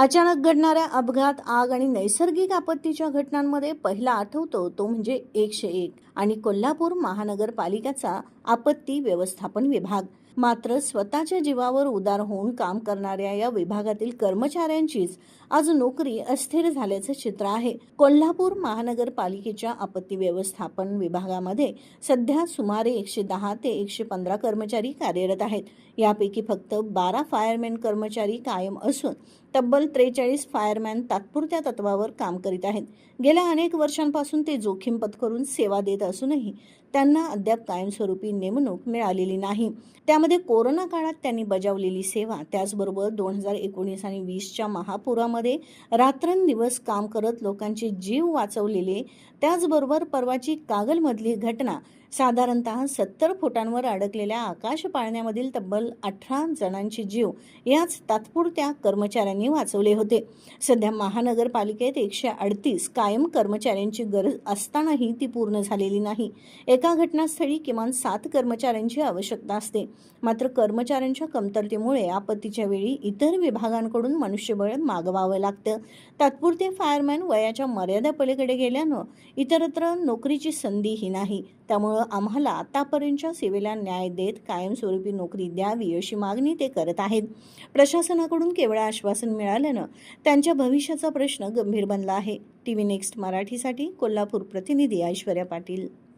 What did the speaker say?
अचानक घडणाऱ्या अपघात आग आणि नैसर्गिक आपत्तीच्या घटनांमध्ये पहिला आठवतो तो म्हणजे एकशे एक आणि कोल्हापूर महानगरपालिकेचा आपत्ती व्यवस्थापन विभाग. मात्र स्वतःच्या जीवावर उदार होऊन काम करणाऱ्या या विभागातील कर्मचाऱ्यांचीच आज नोकरी अस्थिर झाल्याचं चित्र आहे. कोल्हापूर महानगरपालिकेच्या आपत्ती व्यवस्थापन विभागामध्ये सध्या सुमारे एकशे दहा ते एकशे पंधरा कर्मचारी कार्यरत आहेत. यापैकी फक्त बारा फायरमॅन कर्मचारी कायम असून तब्बल त्रेचाळीस फायरमॅन तात्पुरत्या तत्वावर काम करीत आहेत. गेल्या अनेक वर्षांपासून ते जोखीम पत्करून सेवा देत असूनही त्यांना अद्याप कायमस्वरूपी नेमणूक मिळालेली नाही. त्या त्यामध्ये कोरोना काळात त्यांनी बजावलेली सेवा त्याचबरोबर दोन हजार एकोणीस आणि वीसच्या महापुरामध्ये रात्रंदिवस काम करत लोकांचे जीव वाचवलेले त्याचबरोबर परवाची कागलमधली घटना साधारणतः सत्तर फुटांवर अडकलेल्या आकाश पाळण्यामधील तब्बल अठरा जणांचे जीव याच तात्पुरत्या कर्मचाऱ्यांनी वाचवले होते. सध्या महानगरपालिकेत एकशे अडतीस कायम कर्मचाऱ्यांची गरज असतानाही ती पूर्ण झालेली नाही. एका घटनास्थळी किमान सात कर्मचाऱ्यांची आवश्यकता असते. मात्र कर्मचाऱ्यांच्या कमतरतेमुळे आपत्तीच्या वेळी इतर विभागांकडून मनुष्यबळ मागवावं लागतं. तात्पुरते फायरमॅन वयाच्या मर्यादा पलीकडे गेल्यानं इतरत्र नोकरीची संधीही नाही. त्यामुळं आम्हाला आतापर्यंतच्या सेवेला न्याय देत कायमस्वरूपी नोकरी द्यावी अशी मागणी ते करत आहेत. प्रशासनाकडून केवळ आश्वासन मिळाल्यानं त्यांच्या भविष्याचा प्रश्न गंभीर बनला आहे. टी व्ही नेक्स्ट मराठीसाठी कोल्हापूर प्रतिनिधी ऐश्वर्या पाटील.